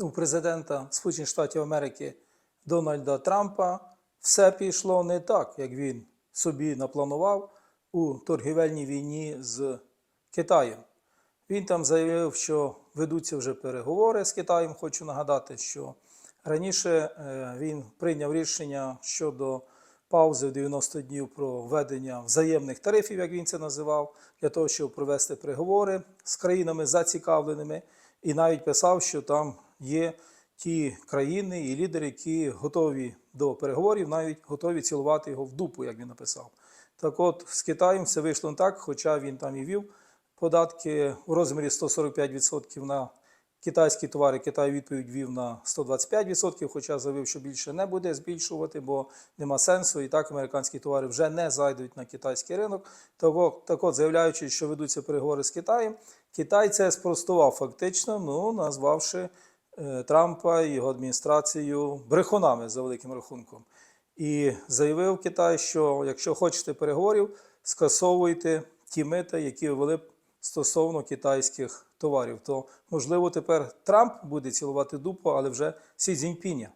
у президента Сполучених Штатів Америки Дональда Трампа все пішло не так, як він собі напланував у торгівельній війні з Китаєм. Він там заявив, що ведуться вже переговори з Китаєм. Хочу нагадати, що раніше е, він прийняв рішення щодо паузи в 90 днів про введення взаємних тарифів, як він це називав, для того, щоб провести переговори з країнами зацікавленими, і навіть писав, що там є ті країни і лідери, які готові до переговорів, навіть готові цілувати його в дупу, як він написав. Так от з Китаєм все вийшло не так, хоча він там і вів податки у розмірі 145% на китайські товари. Китай відповідь вів на 125%, хоча заявив, що більше не буде збільшувати, бо нема сенсу. І так американські товари вже не зайдуть на китайський ринок. Так от, заявляючи, що ведуться переговори з Китаєм, Китай це спростував фактично, ну назвавши Трампа і його адміністрацію брехунами за великим рахунком. І заявив Китай, що якщо хочете переговорів, скасовуйте ті мита, які ввели стосовно китайських товарів. То можливо тепер Трамп буде цілувати дупу, але вже Сі Цзіньпіня.